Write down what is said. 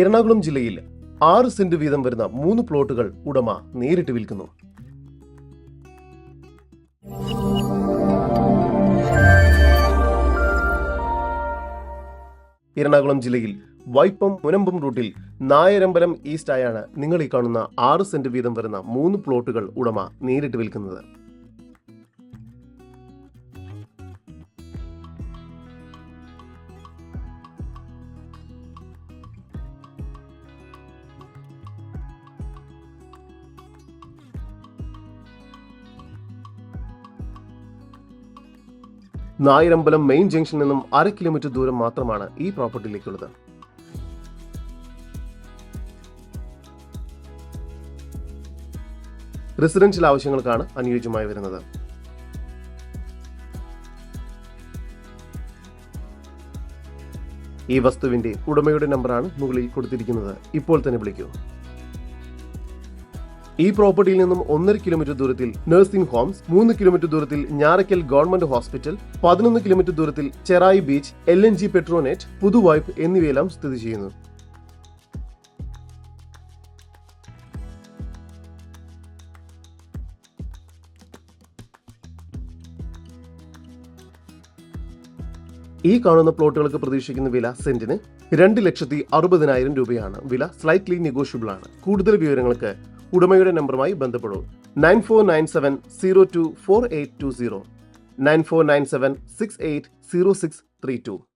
എറണാകുളം ജില്ലയിൽ ആറ് സെന്റ് വീതം വരുന്ന മൂന്ന് പ്ലോട്ടുകൾ ഉടമ നേരിട്ട് വിൽക്കുന്നു. എറണാകുളം ജില്ലയിൽ വൈപ്പം മുനമ്പം റൂട്ടിൽ നായരമ്പലം ഈസ്റ്റായാണ് നിങ്ങൾ ഈ കാണുന്ന ആറ് സെന്റ് വീതം വരുന്ന മൂന്ന് പ്ലോട്ടുകൾ ഉടമ നേരിട്ട് വിൽക്കുന്നത്. നായരമ്പലം മെയിൻ ജംഗ്ഷനിൽ നിന്നും അര കിലോമീറ്റർ ദൂരം മാത്രമാണ് ഈ പ്രോപ്പർട്ടിയിലേക്കുള്ളത്. റെസിഡൻഷ്യൽ ആവശ്യങ്ങൾക്കാണ് അനുയോജ്യമായി വരുന്നത്. ഈ വസ്തുവിന്റെ ഉടമയുടെ നമ്പറാണ് മുകളിൽ കൊടുത്തിരിക്കുന്നത്. ഇപ്പോൾ തന്നെ വിളിക്കൂ. ഈ പ്രോപ്പർട്ടിയിൽ നിന്നും ഒന്നര കിലോമീറ്റർ ദൂരത്തിൽ നഴ്സിംഗ് ഹോംസ് മൂന്ന് കിലോമീറ്റർ ദൂരത്തിൽ ഞാറയ്ക്കൽ ഗവൺമെന്റ് ഹോസ്പിറ്റൽ പതിനൊന്ന് കിലോമീറ്റർ ദൂരത്തിൽ Cherai beach L N G Petronet Puthuvype എന്നിവയെല്ലാം സ്ഥിതി ചെയ്യുന്നു. ഈ കാണുന്ന പ്ലോട്ടുകൾക്ക് പ്രതീക്ഷിക്കുന്ന വില സെന്റിന് രണ്ട് ലക്ഷത്തി അറുപതിനായിരം രൂപയാണ്. വില സ്ലൈറ്റ്ലി നെഗോഷ്യബിൾ ആണ്. കൂടുതൽ വിവരങ്ങൾക്ക് ഉടമയുടെ നമ്പറുമായി ബന്ധപ്പെടൂ. Nine four nine seven zero two four eight two zero. Nine four nine seven six eight zero six three two.